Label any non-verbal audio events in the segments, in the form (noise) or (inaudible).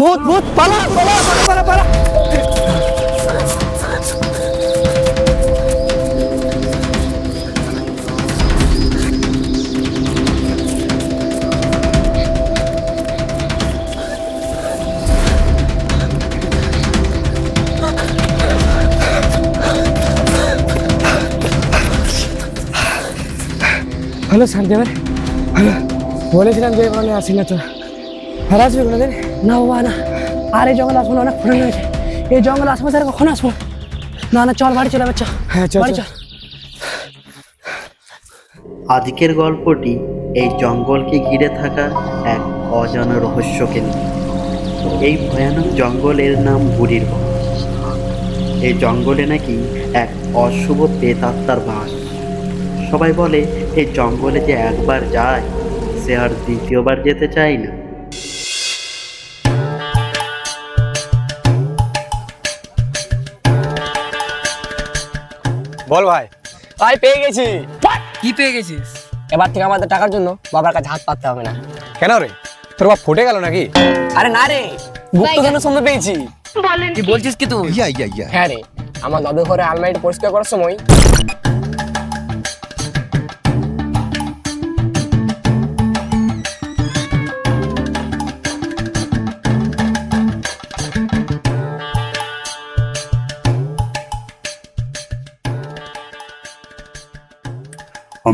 ভূত ভূত পালা পালা পালা পালা পালা হ্যালো শান্তিবার হ্যালো বলেছিলাম যে এবার আমি আসি না তো আর আসবে কোনোদিন না বাবা না আর এই জঙ্গল আসব না অনেক পুরনো হয়েছে এই জঙ্গল আশপাশে আর কখন আসব না না চল বাড়ি চলে বাচ্চা হ্যাঁ চল বাড়ি চল। আজকের গল্পটি এই জঙ্গলকে ঘিরে থাকা এক অজানা রহস্যকে নিয়ে। এই ভয়ানক জঙ্গলের নাম বুড়ির বন। এই জঙ্গলে নাকি এক অশুভ প্রেতাত্মার বাস। সবাই বলে এই জঙ্গলে যে একবার যায় সে আর দ্বিতীয়বার যেতে চায় না। বল ভাই। ভাই পেয়ে গেছি। কি পেয়ে গেছিস? এবার থেকে আমাদের টাকার জন্য বাবার কাছে হাত পাততে হবে না। কেন রে? তোর বাবা ফুটে গেল নাকি? আরে না রে গুপ্ত কেন সন্ধ্যা পেয়েছি। কি বলছিস কি তুই? হ্যাঁ রে আমার দাদু ঘরে আলমারি পরিষ্কার করার সময়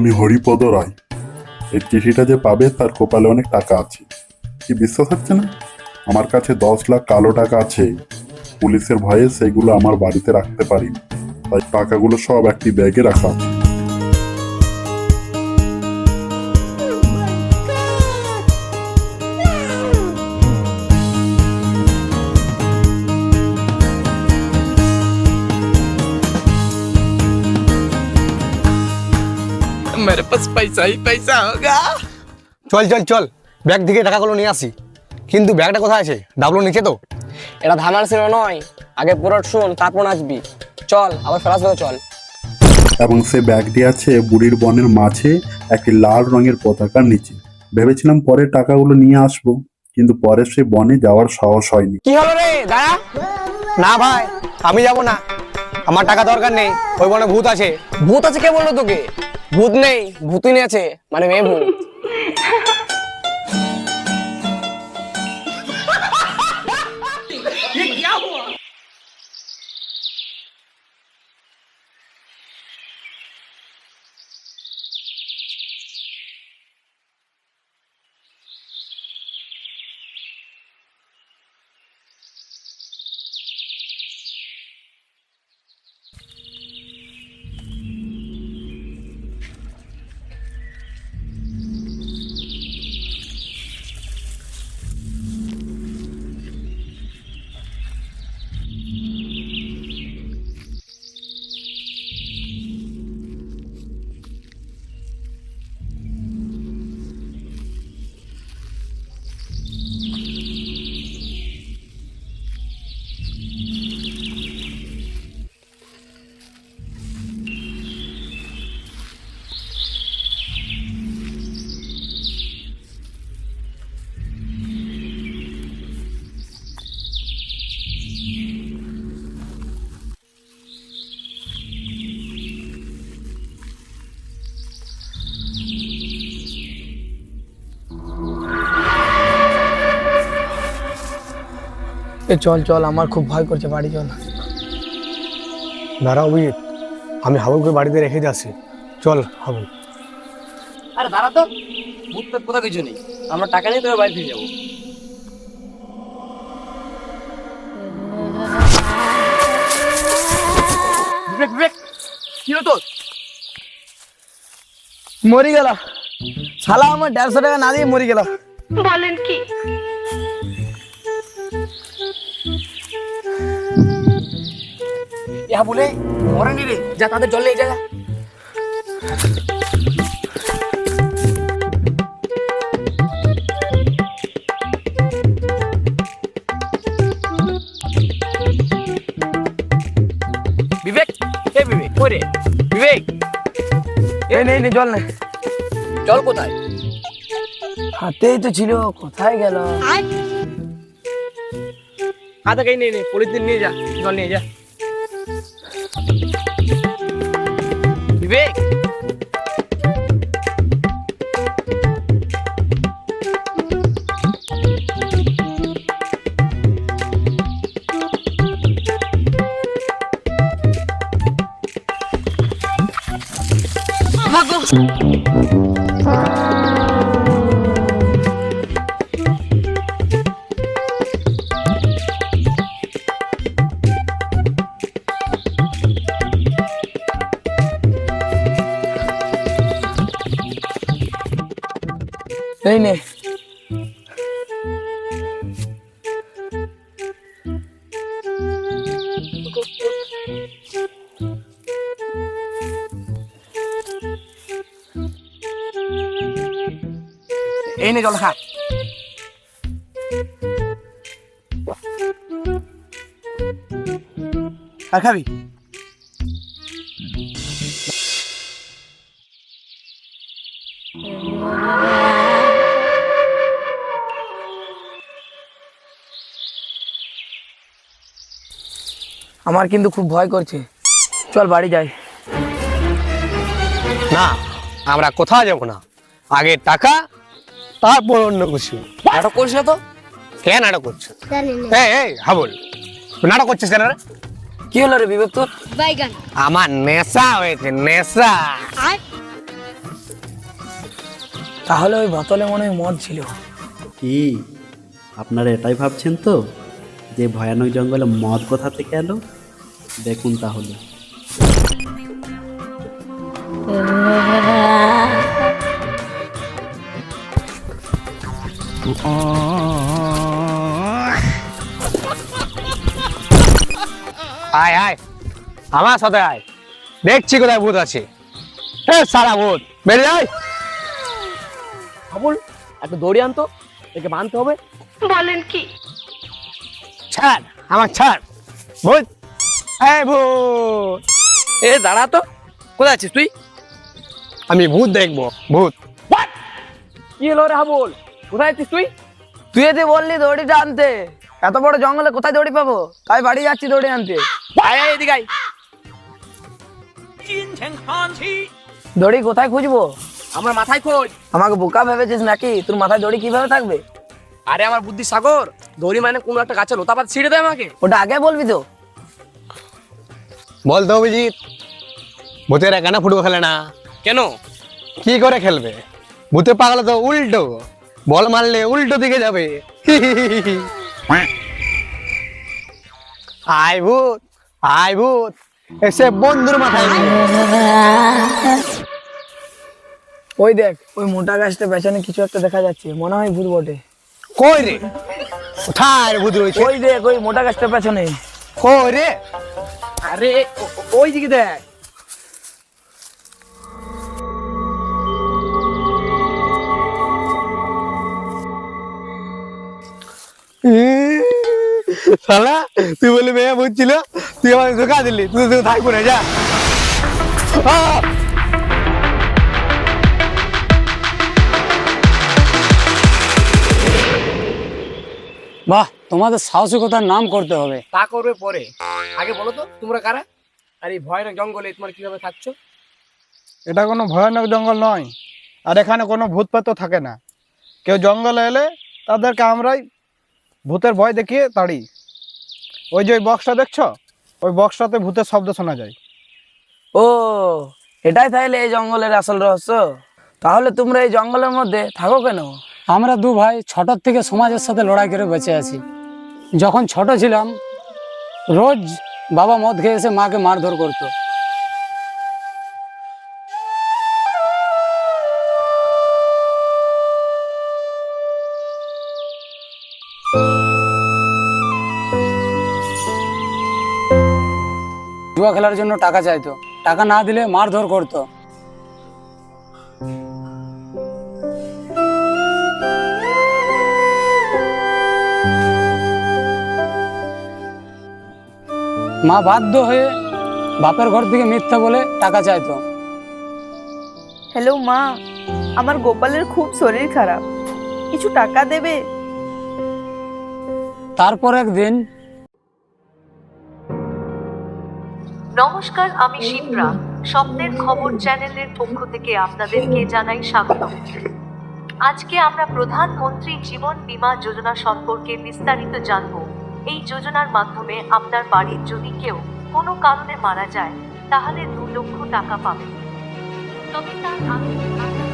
আমি হরিপদ রায়। এই চিঠিটা যে পাবে তার কপালে অনেক টাকা আছে। কি বিশ্বাস হচ্ছে না? আমার কাছে দশ লাখ কালো টাকা আছে। পুলিশের ভয়ে সেগুলো আমার বাড়িতে রাখতে পারি তাই টাকাগুলো সব একটি ব্যাগে রাখা আছে। मेरे पास पैसा ही पैसा होगा চল চল চল ব্যাগ থেকে টাকাগুলো নিয়ে আসি কিন্তু ব্যাগটা কোথায় আছে ডাবলো নিচে তো এটা ধামার ছিল নয় আগে পুরো শুন তারপর নাচবি চল আবার ফেরাস হয়ে চল এবং সে ব্যাগটি আছে বুড়ির বনের মাঝে একটি লাল রঙের পতাকার নিচে ভেবেছিলাম পরে টাকাগুলো নিয়ে আসবো কিন্তু পরে সে বনে যাওয়ার সাহস হয়নি কি হলো রে দাঁড়া না ভাই আমি যাব না আমার টাকা দরকার নেই, ওই বনে ভূত আছে। ভূত আছে কে বলল তোকে? ভূত নেই ভূতিনি আছে মানে মেয়ে ভূত। (laughs) এ চল চল আমার খুব ভয় করছে বাড়ি চল। দাঁড়া অভিজিৎ। আমি হাবুকে বাড়িতে রেখে যাচ্ছি। চল হাবু আরে দাঁড়া তো। ভূত কোথাও কিছু নেই। আমরা টাকা নিয়ে তোর বাড়ি ফিরে যাব। বিবেক বিবেক কি হলো তোর? মরি গেল। শালা আমার দেড়শো টাকা না দিয়ে মরি গেল। বলেন কি? ইহা বলে মরেনি রে। যা তাদের জল নিয়ে যা। বিবেক এ বিবেক কই রে? বিবেক। এই নেই নেই জল নেই জল কোথায়? হাতেই তো ছিল কোথায় গেল? হাতে কে নিয়ে নে পলিথিন নিয়ে যা জল নিয়ে যা। বিবেক এই নে। এই নে জল খা আর আমার কিন্তু খুব ভয় করছে। চল বাড়ি যাই। না আমরা কোথাও যাব না। আগে টাকা তারপর অন্য কিছু। নাটক করিস না তো? কেন নাটক করছ এই এই হাবল নাটক করছিস কেন রে? কি হলো রে বিবেক তোর? বাইগান। আমার নেশা হয়েছে নেশা। তাহলে ওই বোতলে মনে হয় মদ ছিল। কি? আপনারা এটাই ভাবছেন তো? যে ভয়ানক জঙ্গলে মদ কোথা থেকে এলো? দেখুন তাহলে। আয় আয়। আমার সাথে আয়। দেখছি কোথায় ভূত আছে। সারা ভূত। বেরিয়ে আয়। আবুল একটা দড়ি আনতো। একে বাঁধতে হবে। বলেন কি? ছাড় আমার ছাড়। ভূত এই ভূত। এ দাঁড়া তো। কোথায় আছিস তুই? আমি ভূত দেখব ভূত। কি হলো রে হাবুল? কোথায় আছিস তুই? তুই এতে বললি দড়িটা আনতে এত বড় জঙ্গলে কোথায় দড়ি পাবো? তাই বাড়ি যাচ্ছি দড়ি আনতে। আয় আয় এদিকে আয়। দড়ি কোথায় খুঁজবো? আমার মাথায় খোঁজ। আমাকে বোকা ভেবেছিস নাকি? তোর মাথায় দড়ি কীভাবে থাকবে? আরে আমার বুদ্ধি সাগর দড়ি মানে কোনো একটা গাছের লোতা পাতা ছিঁড়ে দেয় আমাকে। ওটা আগে বলবি তো। বলতো অভিজিৎ। ভূতেরা কেন ফুটবল খেলে না। কেন? কি করে খেলবে? ভূতে পাগলে তো উল্টো। বল মারলে উল্টো দিকে যাবে। আয় ভূত আয় ভূত। এসে বন্ধুর মাথায় ওই দেখ ওই মোটা গাছটা পেছনে কিছু একটা দেখা যাচ্ছে। মনে হয় ভূত বটে। কই রে? কোথায় রে ভূত রয়েছে? ওই দেখ ওই মোটা গাছটার পেছনে। কই রে? আরে ওই দিকে দেখ। শালা, তুই বলি মেয়ে বুঝছিল, তুই আমাকে ধোকা দিলি, তুই তুই থাকব না, যা। বাহ তোমাদের সাহসিকতার নাম করতে হবে। তা করবে পরে। আগে বলো তো তোমরা কারা? আর এই ভয়ানক জঙ্গলে তোমরা কীভাবে থাকছো? এটা কোনো ভয়ানক জঙ্গল নয়। আর এখানে কোনো ভূত থাকে না। কেউ জঙ্গলে এলে তাদেরকে আমরাই ভূতের ভয় দেখিয়ে তাড়ি। ওই যে ওই বক্সটা দেখছ? ওই বক্সটাতে ভূতের শব্দ শোনা যায়। ও এটাই তাহলে এই জঙ্গলের আসল রহস্য? তাহলে তোমরা এই জঙ্গলের মধ্যে থাকো কেন? আমরা দু ভাই ছোটোর থেকে সমাজের সাথে লড়াই করে বেঁচে আছি। যখন ছোট ছিলাম, রোজ বাবা মদ খেয়ে এসে মাকে মারধর করতো। জুয়া খেলার জন্য টাকা চাইতো। টাকা না দিলে মারধর করতো। মা বাধ্য হয়ে বাপের ঘর থেকে মিথ্যা বলে টাকা চাইতো। হ্যালো মা আমার গোপালের খুব শরীর খারাপ। কিছু টাকা দেবে? তারপর একদিন নমস্কার আমি শিপ্রা। স্বপ্নের খবর চ্যানেলের পক্ষ থেকে আপনাদেরকে জানাই স্বাগত আজকে আমরা প্রধানমন্ত্রী জীবন বীমা যোজনা সম্পর্কে বিস্তারিত জানব। এই যোজনার মাধ্যমে আপনার বাড়ির যদি কেউ কোনো কারণে মারা যায়, তাহলে দু লক্ষ টাকা পাবে তবে তার আগে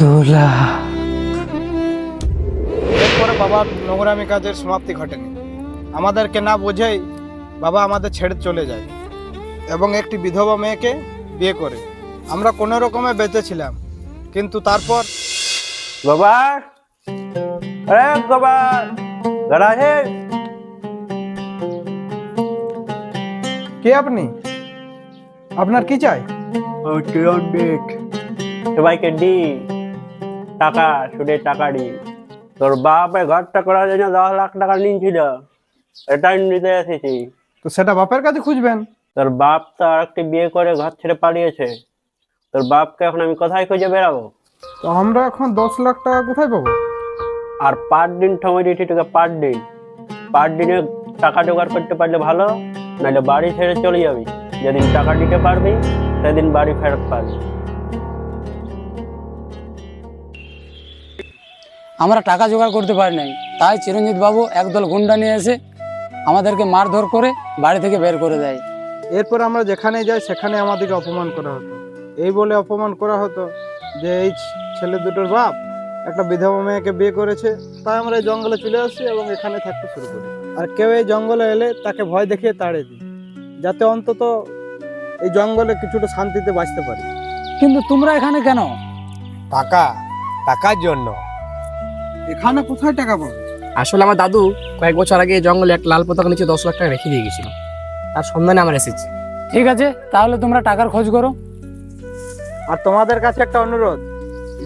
দোলা এরপরে বাবার নোংরামি কাজের সমাপ্তি ঘটেনি। আমাদেরকে না বোঝেই বাবা আমাদের ছেড়ে চলে যায় এবং একটি বিধবা মেয়েকে বিয়ে করে। আমরা কোনো রকমে বেঁচেছিলাম কিন্তু তারপর গোবার আরে গোবার দাঁড়া কে আপনি? আপনার কি চাই? সবাইকে দি। টাকা সুদে টাকা দি তোর বাপের ঘরটা করার জন্য দশ লাখ টাকা নিয়েছিল এটাই নিতে এসেছি। তো সেটা বাপের কাছে খুঁজবেন? তোর বাপ তো আর একটি বিয়ে করে ঘর ছেড়ে পালিয়েছে। তোর বাপকে এখন আমি কোথায় খুঁজে বেরাবো তো আমরা এখন দশ লাখ টাকা কোথায় পাবো? আর পার দিন সময় দিচ্ছি তোকে পার দিন। পার দিনে টাকা জোগাড় করতে পারলে ভালো নাহলে বাড়ি ছেড়ে চলে যাবি। যেদিন টাকা দিতে পারবি সেদিন বাড়ি ফেরত পাবি। আমরা টাকা জোগাড় করতে পারি নাই। তাই চিরঞ্জিত বাবু একদল গুন্ডা নিয়ে এসে আমাদেরকে মারধর করে বাড়ি থেকে বের করে দেয়। এরপর আমরা যেখানে যাই সেখানে আমাদেরকে অপমান করা হতো। এই বলে অপমান করা হতো যে এই ছেলে দুটোর বাপ একটা বিধবা মেয়েকে বিয়ে করেছে তাই আমরা এই জঙ্গলে চলে আসি এবং এখানে থাকতে শুরু করি। আর কেউ এই জঙ্গলে এলে তাকে ভয় দেখিয়ে তাড়িয়ে দিই যাতে অন্তত এই জঙ্গলে কিছুটা শান্তিতে বাঁচতে পারি। কিন্তু তোমরা এখানে কেন? টাকা টাকার জন্য। এখানে কোথায় টাকা পাবো? আসলে আমার দাদু কয়েক বছর আগে এই জঙ্গলে এক লাল পতাকা নিচে দশ লাখ টাকা রেখে দিয়ে গেছিল। তার সন্ধানে আমার এসেছে। ঠিক আছে তাহলে তোমরা টাকার খোঁজ করো। আর তোমাদের কাছে একটা অনুরোধ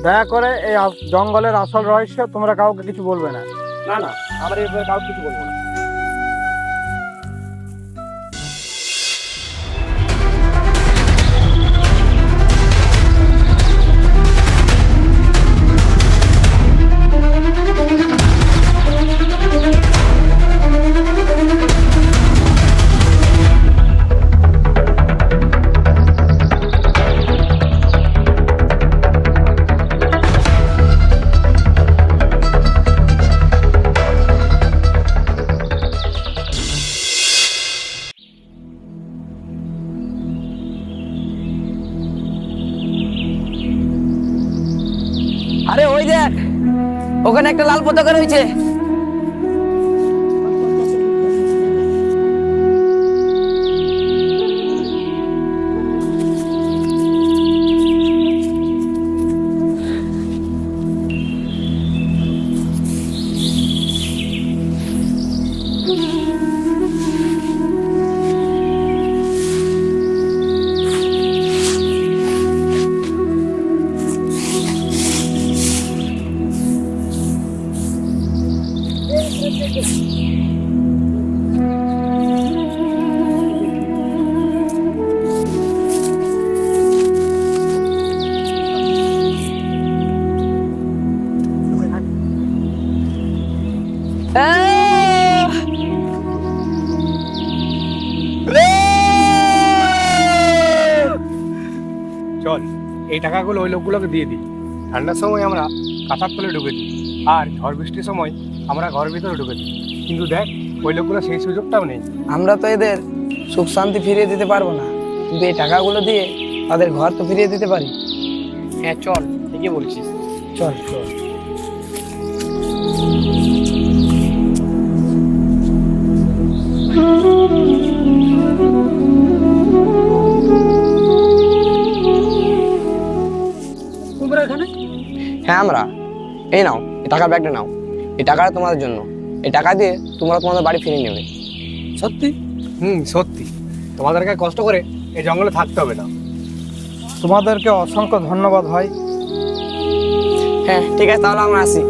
দয়া করে এই জঙ্গলের আসল রহস্য তোমরা কাউকে কিছু বলবে না। না না আমার এই কাউকে কিছু বলব না। আরে ওই দেখ ওখানে একটা লাল পতাকা রয়েছে। চল এই টাকাগুলো ওই লোকগুলোকে দিয়ে দিই। ঠান্ডার সময় আমরা কাঁথার তলে ঢুকে দিই আর ঝড় বৃষ্টির সময় আমরা ঘর ভিতরে ঢুকে দিই। কিন্তু দেখ ওই লোকগুলো সেই সুযোগটাও নেই। আমরা তো এদের সুখ শান্তি ফিরিয়ে দিতে পারব না। কিন্তু এই টাকাগুলো দিয়ে তাদের ঘর তো ফিরিয়ে দিতে পারি। হ্যাঁ চল ঠিকই বলছিস। চল। চল। হ্যাঁ আমরা। এই নাও এই টাকার ব্যাগটা নাও। এই টাকাটা তোমাদের জন্য। এই টাকা দিয়ে তোমরা তোমাদের বাড়ি ফিরে নেবে। সত্যি? হুম সত্যি। তোমাদেরকে কষ্ট করে এই জঙ্গলে থাকতে হবে না। তোমাদেরকে অসংখ্য ধন্যবাদ হয় হ্যাঁ ঠিক আছে তাহলে আমরা আসি।